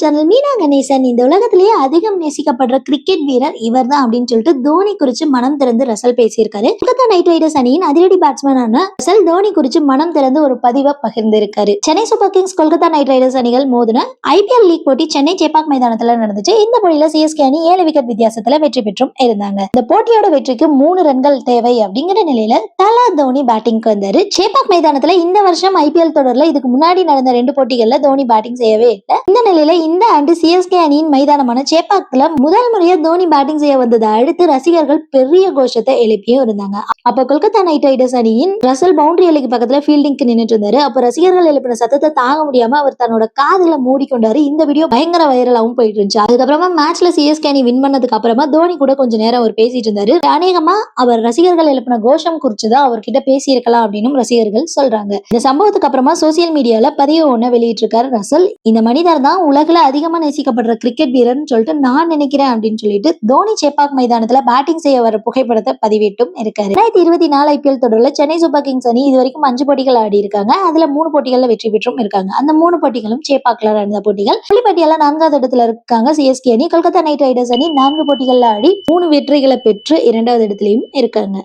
Channel Meena Ganesan. இந்த உலகத்திலேயே அதிகம் நேசிக்கப்படுற கிரிக்கெட் வீரர் இவர் தான் அப்படின்னு சொல்லிட்டு தோனி குறிச்சு மனம் திறந்து ரசல் பேசியிருக்காரு. கொல்கத்தா நைட் ரைடர்ஸ் அணியின் அதிரடி பேட்ஸ்மேனான ரசல் தோனி குறிச்சு மனம் திறந்து ஒரு பதிவை பகிர்ந்திருக்காரு. Chennai super kings Kolkata knight riders அணிகள் மோதின ஐபிஎல் லீக் போட்டி சென்னை சேப்பாக் மைதானத்துல நடந்துச்சு. இந்த போட்டியில சிஎஸ்கே அணி ஏழு விக்கெட் வித்தியாசத்துல வெற்றி பெற்றும் இருந்தாங்க. இந்த போட்டியோட வெற்றிக்கு மூணு ரன்கள் தேவை அப்படிங்கிற நிலையில தலா தோனி பேட்டிங்க்கு வந்தாரு. சேப்பாக் மைதானத்துல இந்த வருஷம் ஐபிஎல் தொடர்ல இதுக்கு முன்னாடி நடந்த ரெண்டு போட்டிகள்ல தோனி பேட்டிங் செய்யவே இல்லை. இந்த நிலையில இந்த ஆண்டு சிஎஸ்கே அணியின் மைதானமான சேப்பாக்கில் முதல் முறையா தோனி பேட்டிங் செய்ய வந்ததை அடுத்து ரசிகர்கள் பெரிய கோஷத்தை எழுப்பியும் இருந்தாங்க. அப்ப கொல்கத்தா நைட் ரைடர்ஸ் அணியின் ரசல் பவுண்டரி எல்லைக்கு பக்கத்துல ஃபீல்டிங்க்கு நின்னுட்டு இருந்தாரு. அப்ப ரசிகர்கள் எழுப்பின சத்தத்தை தாங்க முடியாம அவர் தன்னோட காதுல மூடிக்கொண்டாரு. இந்த வீடியோ பயங்கர வைரலாகவும் போயிட்டு இருந்துச்சு. அதுக்கப்புறமா மேட்ச்ல சிஎஸ்கே அணி வின் பண்ணதுக்கு அப்புறமா தோனி கூட கொஞ்ச நேரம் அவர் பேசிட்டு இருந்தாரு. அநேகமா அவர் ரசிகர்கள் எழுப்பின கோஷம் குறிச்சுதான் அவர்கிட்ட பேசியிருக்கலாம் அப்படின்னு ரசிகர்கள் சொல்றாங்க. இந்த சம்பவத்துக்கு அப்புறமா சோசியல் மீடியால பதிவு ஒண்ணு வெளியிட்டிருக்காரு ரசல். இந்த மனிதர் தான் உலகில் அதிகமா நேசிக்கப்படுற கிரிக்கெட் வீரர்னு சொல்லிட்டு நான் நினைக்கிறேன் அப்படின்னு சொல்லிட்டு தோனி சேப்பாக் மைதானத்துல பேட்டிங் செய்ய வர புகைப்படத்தை பதிவிட்டும் இருக்காரு. ரெண்டாயிரத்தி இருபத்தி நாலு ஐபிஎல் தொடர்ல சென்னை சூப்பர் கிங்ஸ் அணி இது வரைக்கும் அஞ்சு போட்டிகள் ஆடி இருக்காங்க. அதுல மூணு போட்டிகள்ல வெற்றி பெற்றும் இருக்காங்க. அந்த மூணு போட்டிகளும் சேப்பாக்ல நடந்த போட்டிகள். புள்ளிப்பட்டியல நான்காவது இடத்துல இருக்காங்க சிஎஸ்கே அணி. கொல்கத்தா நைட் ரைடர்ஸ் அணி நான்கு போட்டிகள்ல ஆடி மூணு வெற்றிகளை பெற்று இரண்டாவது இடத்துலயும் இருக்காங்க.